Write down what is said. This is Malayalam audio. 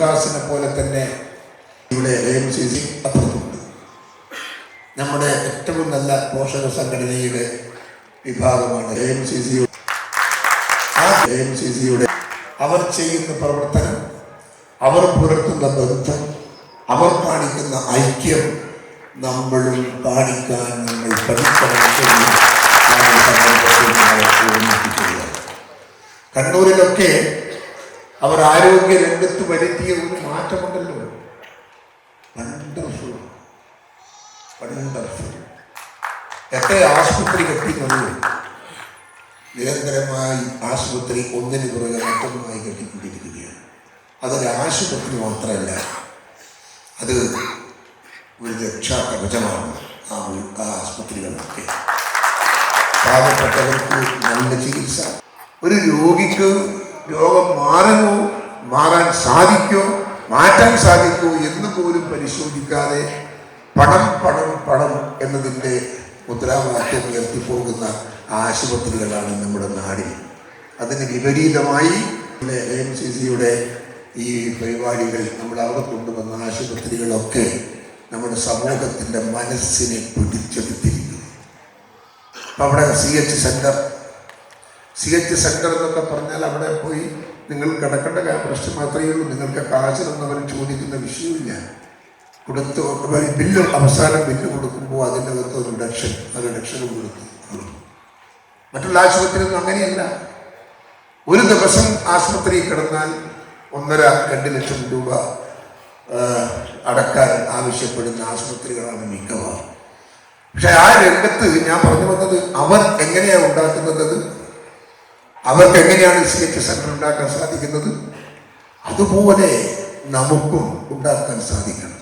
വികാസിനെ പോലെ തന്നെ ഇവിടെ എ സി സി അപ്പുറത്തുണ്ട് നമ്മുടെ ഏറ്റവും നല്ല പോഷക സംഘടനയുടെ വിഭാഗമാണ് എ എം സി സി ആ എ സി സിയുടെ അവർ ചെയ്യുന്ന പ്രവർത്തനം അവർ പുലർത്തുന്ന ബന്ധം അവർ കാണിക്കുന്ന ഐക്യം നമ്മളും കാണിക്കാൻ നമ്മൾ പഠിക്കണം കണ്ണൂരിലൊക്കെ അവർ ആരോഗ്യ രംഗത്ത് വരുത്തിയ ഒരു മാറ്റമുണ്ടല്ലോ. എത്ര ആശുപത്രി കെട്ടിക്കൊള്ളു. നിരന്തരമായി ആശുപത്രി ഒന്നിന് പുറകെ മറ്റൊന്നുമായി കെട്ടിക്കൊണ്ടിരിക്കുകയാണ്. അതൊരു ആശുപത്രി മാത്രമല്ല. അത് ഒരു രക്ഷാ കവചമാണ് ആ ആ ആശുപത്രികളൊക്കെ. പാവപ്പെട്ടവർക്ക് നല്ല ചികിത്സ. ഒരു രോഗിക്ക് രോഗം മാറുമോ മാറാൻ സാധിക്കോ മാറ്റാൻ സാധിക്കോ എന്ന് പോലും പരിശോധിക്കാതെ പണം പണം പണം എന്നതിന്റെ മുദ്രാവാക്യം ഉയർത്തിപ്പോകുന്ന ആശുപത്രികളാണ് നമ്മുടെ നാടിൽ. അതിന് വിപരീതമായി എ സി സിയുടെ ഈ പരിപാടികൾ നമ്മൾ അവിടെ കൊണ്ടുവന്ന ആശുപത്രികളൊക്കെ നമ്മുടെ സമൂഹത്തിന്റെ മനസ്സിനെ പിടിച്ചെടുത്തിരിക്കുന്നു. അപ്പം അവിടെ C H centre C H centre എന്നൊക്കെ പറഞ്ഞാൽ അവിടെ പോയി നിങ്ങൾ കിടക്കേണ്ട പ്രശ്നം മാത്രമേ ഉള്ളൂ. നിങ്ങൾക്ക് കാശിനൊന്നും അവർ ചോദിക്കുന്ന വിഷയമില്ല. കൊടുത്തു ബില്ല് അവസാനം ബില്ല് കൊടുക്കുമ്പോൾ അതിന്റെ അകത്ത് ഒരു ഡക്ഷൻ ആ റിഡക്ഷനും കൊടുത്തു മറ്റുള്ള ആശുപത്രിയൊന്നും അങ്ങനെയല്ല. ഒരു ദിവസം ആശുപത്രിയിൽ കിടന്നാൽ ഒന്നര രണ്ട് ലക്ഷം രൂപ അടക്കാൻ ആവശ്യപ്പെടുന്ന ആശുപത്രികളാണ് മിക്കവാറും. പക്ഷെ ആ രംഗത്ത് ഞാൻ പറഞ്ഞു വന്നത് അവർ എങ്ങനെയാണ് ഉണ്ടാക്കുന്നത്? അവർക്ക് എങ്ങനെയാണ് സി എച്ച് സെന്റർ ഉണ്ടാക്കാൻ സാധിക്കുന്നത്? അതുപോലെ നമുക്കും ഉണ്ടാക്കാൻ സാധിക്കണം.